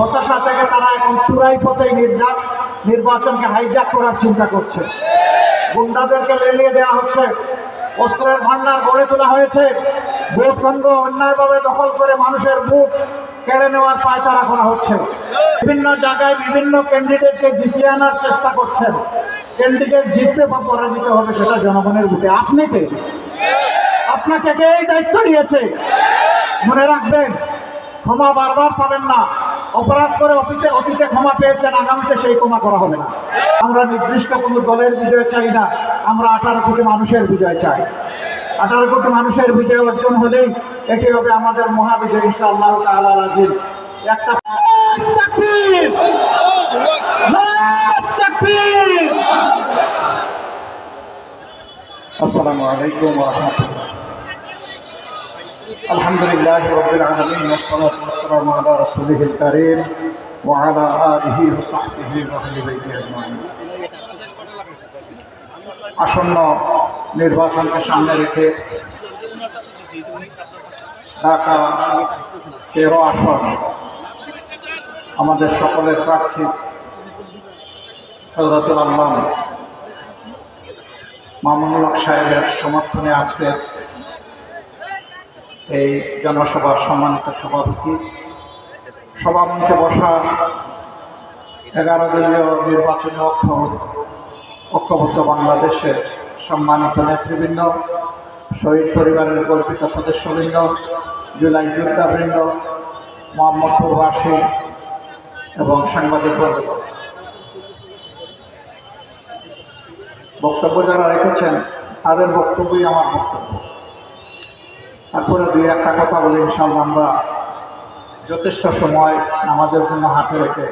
হতাশা থেকে তারা এখন চূড়াই পথে নির্বাচনকে হাইজ্যাক করার চিন্তা করছে। গুন্ডাদেরকে লেলিয়ে দেওয়া হচ্ছে। অস্ত্রের ভান্ডার গড়ে তোলা হয়েছে। ভোট কেন্দ্র অন্যায়ভাবে দখল করে মানুষের ভোট কেড়ে নেওয়ার পায়তারা করা হচ্ছে। বিভিন্ন জায়গায় বিভিন্ন ক্যান্ডিডেটকে জিতিয়ে আনার চেষ্টা করছেন। ক্যান্ডিডেট জিতবে বা পরাজিত হবে সেটা জনগণের ভোটে আপনি কে? আপনাকে কে এই দায়িত্ব দিয়েছে মনে রাখবেন, ক্ষমা বারবার পাবেন না। অপরাধ করে অতীতে অতীতে ক্ষমা পেয়েছেন, আগামীতে সেই ক্ষমা করা হবে না। আমরা নির্দিষ্ট কোনো দলের বিজয় চাই না, আমরা আঠারো কোটি মানুষের বিজয় চাই। আঠারো কোটি মানুষের বিজয় অর্জন হলেই এটি হবে আমাদের মহাবিজয়, ইনশাআল্লাহ তাআলা রাজিল একটা আসসালামু আলাইকুম রাহমাতুল্লাহ। الحمد لله رب العالمين والصلاة والسلام على رسوله الكريم وعلى آله وصحبه وأهل بيته أجمعين আসন্ন নির্বাচনকে সামনে রেখে ঢাকা তেরো আসন আমাদের সকলের প্রার্থী হজরতুল আল্লাহ মামুনুল হক সাহেবের সমর্থনে আজকের এই জনসভার সম্মানিত সভাপতি। সভামঞ্চে বসা এগারো দলীয় নির্বাচনী অক্ষ ঐক্যবদ্ধ বাংলাদেশের সম্মানিত নেতৃবৃন্দ, শহীদ পরিবারের গর্বিত সদস্যবৃন্দ, জুলাই যোদ্ধাবৃন্দ মোহাম্মদপুরবাসী এবং সাংবাদিক বক্তব্য যারা রেখেছেন, তাদের বক্তব্যই আমার বক্তব্য। তারপরে দুই একটা কথা বলে ইনশাল্লাহ আমরা যথেষ্ট সময় নামাজের জন্য হাতে রেখে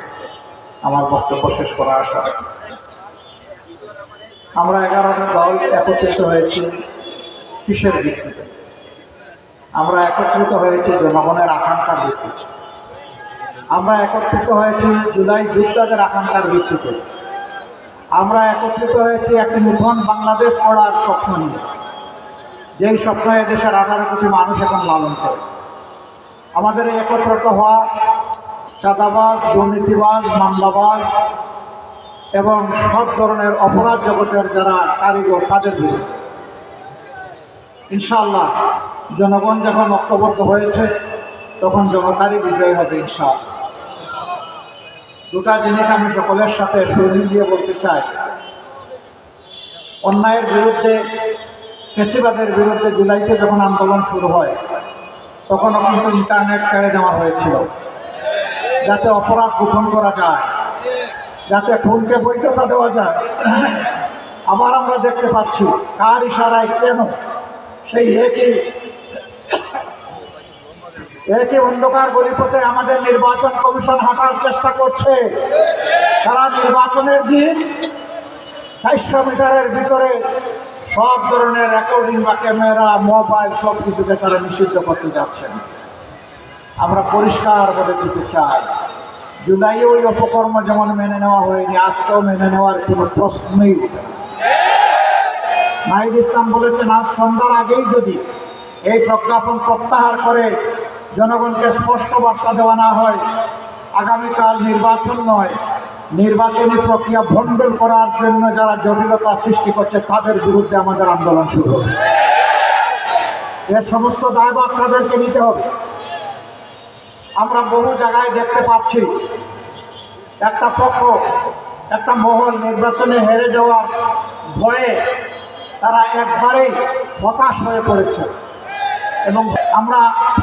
আমার বক্তব্য শেষ করা আসা আমরা এগারোটা দল একত্রিত হয়েছি কিসের ভিত্তিতে? আমরা একত্রিত হয়েছি জনগণের আকাঙ্ক্ষার ভিত্তিতে। আমরা একত্রিত হয়েছি জুলাই যোদ্ধাদের আকাঙ্ক্ষার ভিত্তিতে। আমরা একত্রিত হয়েছি একটি নূতন বাংলাদেশ গড়ার স্বপ্ন নিয়ে। যেই সপ্তাহে দেশের আঠারো কোটি মানুষ এখন লালন করে। আমাদের এই একত্রিত হওয়া সাদাবাজ, দুর্নীতিবাজ, মামলাবাজ এবং সব ধরনের অপরাধ জগতের যারা কারিগর, তাদের বিরুদ্ধে। ইনশাআল্লাহ জনগণ যখন ঐক্যবদ্ধ হয়েছে, তখন জনতারই বিজয় হবে ইনশাআল্লাহ। দুটা জিনিস আমি সকলের সাথে সুযোগ দিয়ে বলতে চাই। অন্যায়ের বিরুদ্ধে ফেসিবাদের বিরুদ্ধে জুলাইতে যখন আন্দোলন শুরু হয় তখনও কিন্তু ইন্টারনেট কেড়ে নেওয়া হয়েছিল। যাতে অপরাধ গোপন করা যায়, যাতে ফোনকে বৈধতা দেওয়া যায়। আবার আমরা দেখতে পাচ্ছি, কার ইশারায় কেন সেই একই একই অন্ধকার গলিপথে আমাদের নির্বাচন কমিশন হাঁটার চেষ্টা করছে। তারা নির্বাচনের দিন চারশো মিটারের ভিতরে সব ধরনের রেকর্ডিং বা ক্যামেরা মোবাইল সব কিছুকে তারা নিষিদ্ধ করতে যাচ্ছেন। আমরা পরিষ্কার বলে দিতে চাই। জুলাই ওই অপকর্ম যেমন মেনে নেওয়া হয়নি, আজকেও মেনে নেওয়ার কোনো প্রশ্নই উঠে নাহিদ ইসলাম বলেছেন, আজ সন্ধ্যার আগেই যদি এই প্রজ্ঞাপন প্রত্যাহার করে, জনগণকে স্পষ্ট বার্তা দেওয়া না হয়, আগামীকাল নির্বাচন নয়। নির্বাচনী প্রক্রিয়া ভণ্ডল করার জন্য যারা জটিলতা সৃষ্টি করছে, তাদের বিরুদ্ধে আমাদের আন্দোলন শুরু হবে। এর সমস্ত দায়ভার তাদেরকে নিতে হবে। আমরা বহু জায়গায় দেখতে পাচ্ছি, একটা পক্ষ, একটা মহল নির্বাচনে হেরে যাওয়ার ভয়ে তারা একবারেই হতাশ হয়ে পড়েছে। এবং আমরা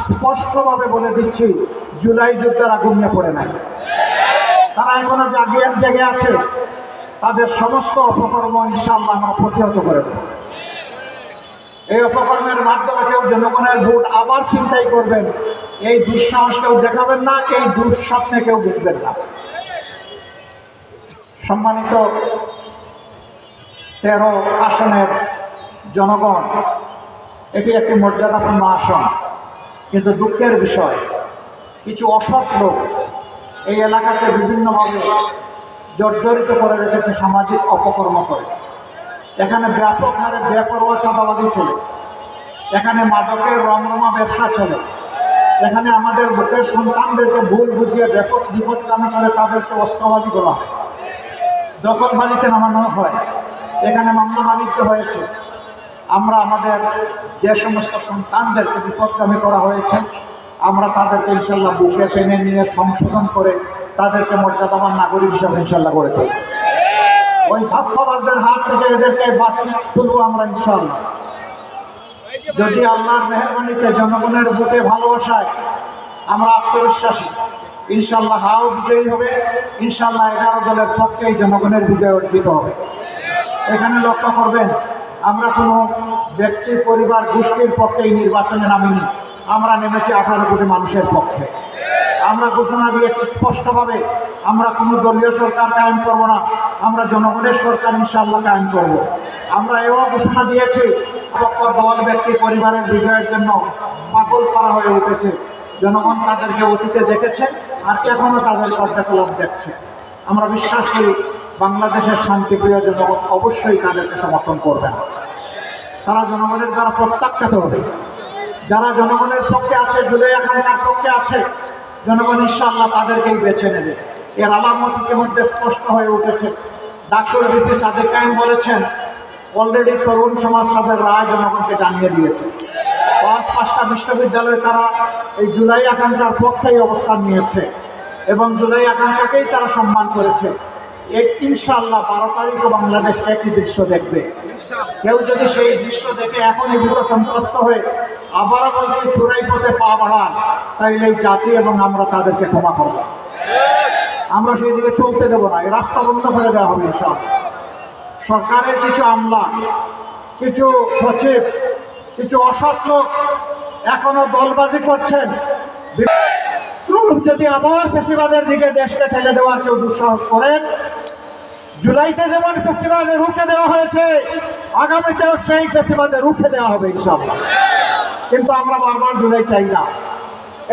স্পষ্টভাবে বলে দিচ্ছি, জুলাই যুদ্ধেরা ঘুমিয়ে পড়ে নাই। তারা এখনও জাগিয়ে জেগে আছে, তাদের সমস্ত অপকর্ম ইনশাল্লাহ আমরা প্রতিহত করে দেব। এই অপকর্মের মাধ্যমে কেউ জনগণের ভোট আবার চিন্তাই করবেন, এই দুঃসাহস কেউ দেখাবেন না, এই দুঃস্বপ্নে কেউ বুঝবেন না। সম্মানিত তেরো আসনের জনগণ, এটি একটি মর্যাদাপূর্ণ আসন, কিন্তু দুঃখের বিষয়, কিছু অসৎ লোক এই এলাকাকে বিভিন্নভাবে জর্জরিত করে রেখেছে সামাজিক অপকর্ম করে। এখানে ব্যাপক হারে বেপরোয়া চাঁদাবাজি চলে। এখানে মাদকের রমরমা ব্যবসা চলে। এখানে আমাদের বুকের সন্তানদেরকে ভুল বুঝিয়ে ব্যাপক বিপদগামী করে তাদেরকে অস্ত্রবাদী করা হয়। দখলবাজিতে নামানো হয়। এখানে মামলা বাণিজ্য হয়েছে। আমরা আমাদের যে সমস্ত সন্তানদেরকে বিপদগামী করা হয়েছে আমরা তাদেরকে ইনশাল্লাহ বুকে টেনে নিয়ে সংশোধন করে তাদেরকে মর্যাদাবান নাগরিক হিসাবে ইনশাল্লাহ করে তুলব। ওই ধাপ্পাবাজদের হাত থেকে এদেরকে বাঁচিয়ে তুলবো আমরা ইনশাল্লাহ। যদি আল্লাহর মেহরবানিতে জনগণের বুকে ভালোবাসায় আমরা আত্মবিশ্বাসী, ইনশাল্লাহ হাও বিজয়ী হবে, ইনশাল্লাহ এগারো দলের পক্ষেই জনগণের বিজয় অর্জিত হবে। এখানে লক্ষ্য করবেন, আমরা কোনো ব্যক্তি, পরিবার, গোষ্ঠীর পক্ষে এই নির্বাচনে নামিনি। আমরা নেমেছি আঠারো কোটি মানুষের পক্ষে। আমরা ঘোষণা দিয়েছি স্পষ্টভাবে, আমরা কোনো দলীয় সরকার কায়েম করব না, আমরা জনগণের সরকার ইনশাল্লাহ কায়েম করব। আমরা এও ঘোষণা দিয়েছি দল, ব্যক্তি, পরিবারের বিজয়ের জন্য পাগল করা হয়ে উঠেছে। জনগণ তাদেরকে অতীতে দেখেছে, আর এখনও তাদের কার্যকলাপ দেখছে। আমরা বিশ্বাস করি, বাংলাদেশের শান্তিপ্রিয় জনগণ অবশ্যই তাদেরকে সমর্থন করবে না। তারা জনগণের দ্বারা প্রত্যাখ্যাত হবে। যারা জনগণের পক্ষে আছে জুলাই এখানকার পক্ষে আছে, জনগণ ইনশাআল্লাহ তাদেরকেই বেছে নেবে। এর আলামত ইতিমধ্যে স্পষ্ট হয়ে উঠেছে। ডাকসুর ভিত্তি সাদেক কায়েম বলেছেন, অলরেডি তরুণ সমাজ তাদের রায় জনগণকে জানিয়ে দিয়েছে। পাঁচ পাঁচটা বিশ্ববিদ্যালয়ে তারা এই জুলাই আকাঙ্ক্ষার পক্ষেই অবস্থান নিয়েছে এবং জুলাই আকাঙ্ক্ষাকেই তারা সম্মান করেছে। এক ইনশাআল্লাহ বারো তারিখও বাংলাদেশ একই দৃশ্য দেখবে। কেউ যদি সেই দৃশ্য দেখে এখনই ভীত সন্ত্রস্ত হয়ে আবারও বলছি, চোরাই পথে পা বাড়ান তাইলে জাতি এবং আমরা তাদেরকে ক্ষমা করব। আমরা সেই দিকে চলতে দেবো না, এই রাস্তা বন্ধ করে দেওয়া হবে সব সরকারের কিছু আমলা, কিছু সচিব, কিছু অসৎ লোক এখনও দলবাজি করছেন। যদি আবার ফেসিবাদের দিকে দেশকে ঠেলে দেওয়ার কেউ দুঃসাহস করেন জুলাইতে যেমন ফেসিবাদে রুখে দেওয়া হয়েছে, আগামীতেও সেই ফেসিবাদে রুখে দেওয়া হবে ইনশাল্লাহ কিন্তু আমরা বারবার জুলাই চাই না।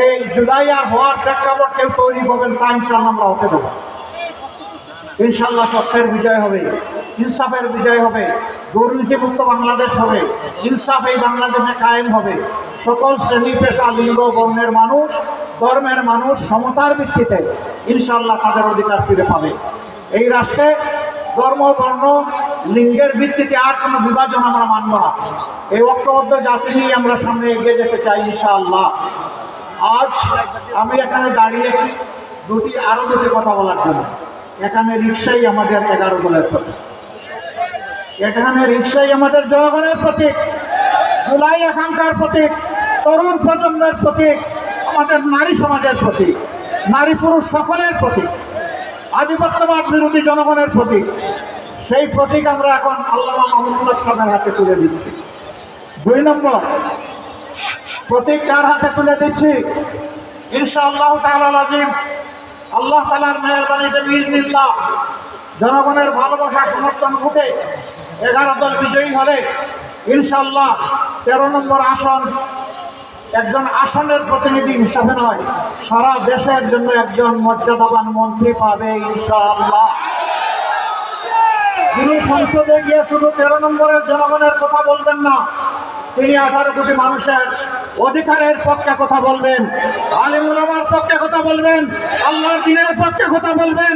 এই জুলাই আর হওয়ার প্রেক্ষাপট কেউ তৈরি করবেন তা ইনশাল্লাহ আমরা হতে দেবো। ইনশাল্লাহ সত্যের বিজয় হবে, ইনসাফের বিজয় হবে, দুর্নীতিমুক্ত বাংলাদেশ হবে, ইনসাফ এই বাংলাদেশে কায়েম হবে। সকল শ্রেণি পেশা, লিঙ্গ, বর্ণের মানুষ ধর্মের মানুষ সমতার ভিত্তিতে ইনশাল্লাহ তাদের অধিকার ফিরে পাবে। এই রাষ্ট্রে ধর্ম, বর্ণ, লিঙ্গের ভিত্তিতে আর কোনো বিভাজন আমরা মানব না। এই ঐক্যবদ্ধ জাতি নিয়ে আমরা সামনে এগিয়ে যেতে চাই ইনশাআল্লাহ। আজ আমি এখানে দাঁড়িয়েছি দুটি আরও দুটি কথা বলার জন্য। এখানে রিক্সাই আমাদের এগারো দলের প্রতীক। এখানে রিক্সাই আমাদের জনগণের প্রতীক জুলাই এখানকার প্রতীক, তরুণ প্রজন্মের প্রতীক আমাদের নারী সমাজের প্রতি, নারী পুরুষ সকলের প্রতীক আধিপত্যবাদ বিরোধী জনগণের প্রতীক সেই প্রতীক আমরা এখন আল্লামা মাহমুদুল্লাহ সাহেবের হাতে তুলে দিচ্ছি। দুই নম্বর, প্রতীক কার হাতে তুলে দিচ্ছি? ইনশাআল্লাহ তাআলা আজিম, আল্লাহ তালার মেহরবানিতে বিজনিল্লাহ জনগণের ভালোবাসা সমর্থন ঘটে এগারো দল বিজয়ী হলে ইনশাল্লাহ তেরো নম্বর আসন একজন আসনের প্রতিনিধি হিসাবে নয়, সারা দেশের জন্য একজন মর্যাদাবান মন্ত্রী পাবে ইনশাআল্লাহ। তিনি সংসদে গিয়ে শুধু তেরো নম্বরের জনগণের কথা বলবেন না, তিনি আঠারো কোটি মানুষের অধিকারের পক্ষে কথা বলবেন আলিমুলামার পক্ষে কথা বলবেন আল্লাহ দিনের পক্ষে কথা বলবেন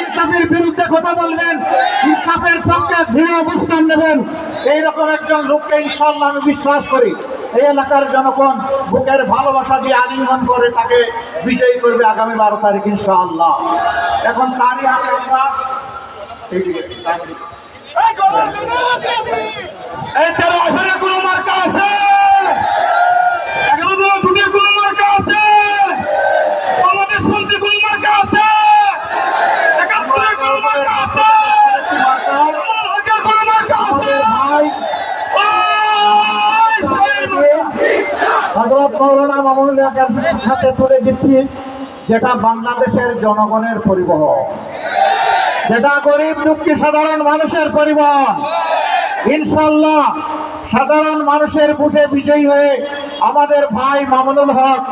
ইনসাফের বিরুদ্ধে কথা বলবেন ইনসাফের পক্ষে দৃঢ় অবস্থান নেবেন, এইরকম একজন লোককে ইনশাল্লাহ আমি বিশ্বাস করি। এই এলাকার জনগণ বুকের ভালোবাসা দিয়ে আলিঙ্গন করে তাকে বিজয়ী করবে আগামী বারো তারিখ, ইনশাআল্লাহ এখন তারই হাতে আমরা। এই তেরো আসনে কোনো মার্কা আছে হজরত মৌলানা মামুনুল হকের হাতে তুলে দিচ্ছি যেটা বাংলাদেশের জনগণের পরিবহন। যেটা গরিব দুঃখী সাধারণ মানুষের পরিবহন। ইনশাল্লাহ সাধারণ মানুষের বুটে বিজয়ী হয়ে আমাদের ভাই মামুনুল হক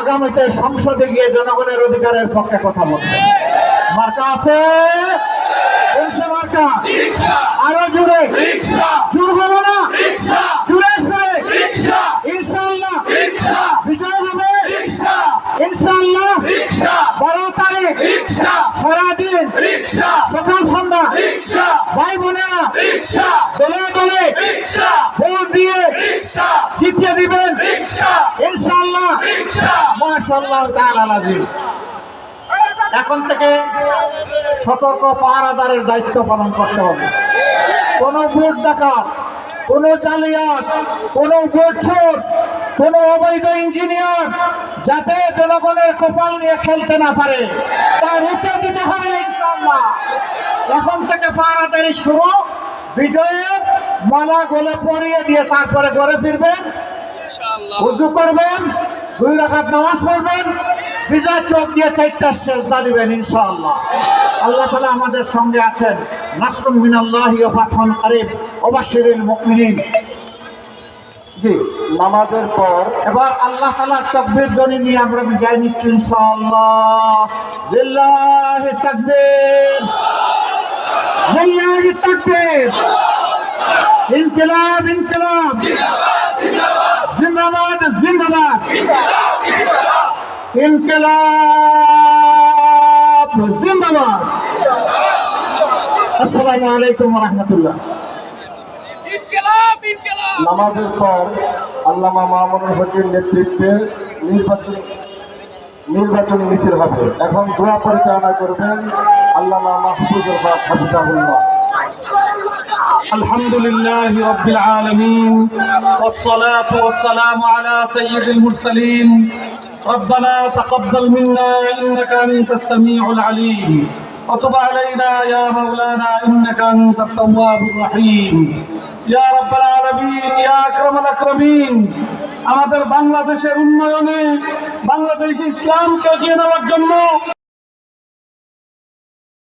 আগামীতে সংসদে গিয়ে জনগণের অধিকারের পক্ষে কথা বলবে। মার্কা আছে? মার্কা? আরও জুড়ে জুড় হব না রিক্সা জুড়ে সুরে রিক্সা ইনশাল্লাহ রিক্সা বিজয় হবে ইনশাআল্লাহ রিক্সা বারো তারিখ। রিক্সা। সারাদিন রিক্সা। সকাল সন্ধ্যা। রিক্সা। ভাই বোনেরা রিক্সা। দলে দলে রিক্সা। ভোট দিয়ে রিক্সা। জিতিয়ে দিবেন। রিক্সা। ইনশাআল্লাহ। রিক্সা। মাশাআল্লাহ তাআলা নাজির এখন থেকে সতর্ক পাহারাদারের দায়িত্ব পালন করতে হবে। কোন ভোট ডাকাত কোন জালিয়াত কোন ভোট কোন অবৈধ ইঞ্জিনিয়ার যাতে জনগণের কপাল নিয়ে খেলতে না পারে তার উত্তর দিতে হবে এখন থেকে পাহারাদারি শুরু বিজয়ের মালা গলে পরিয়ে দিয়ে তারপরে ঘরে ফিরবেন উজু করবেন দুই রাখাত নামাজ পড়বেন বিজয় চোখ দিয়ে চারটা শেষদা দিবেন ইনশাআল্লাহ। আল্লাহ তালা আমাদের সঙ্গে আছেন নাসরুম মিনাল্লাহ ফাতহুন কারীব ওবাশশিরিল মুমিনিন। জি। নামাজের পর এবার আল্লাহ তালা তাকবীর ধ্বনি নিয়ে আমরা বিজয় নিচ্ছি ইনশাআল্লাহ। লিল্লাহি তাকবীর। লিল্লাহি তাকবীর। ইনকিলাব ইনকিলাব। জিন্দাবাদ জিন্দাবাদ। ইনকিলাব জিন্দাবাদ। আসসালামু আলাইকুম রহমতুল্লাহ। ইনকিলাব। নামাজের পর আল্লামা মামুনুল হকের নেতৃত্বে নির্বাচন নির্বাচনী মিছিল হবে এখন দোয়া পরিচালনা করবেন আল্লামা মাহফুজুল হক হাফিজাহুল্লাহ الحمد لله رب العالمين والصلاة والسلام على سيد المرسلين ربنا تقبل منا إنك أنت السميع العليم وتب علينا يا مولانا إنك أنت التواب الرحيم আমাদের বাংলাদেশের উন্নয়নে বাংলাদেশ ইসলামকে এগিয়ে নেওয়ার জন্য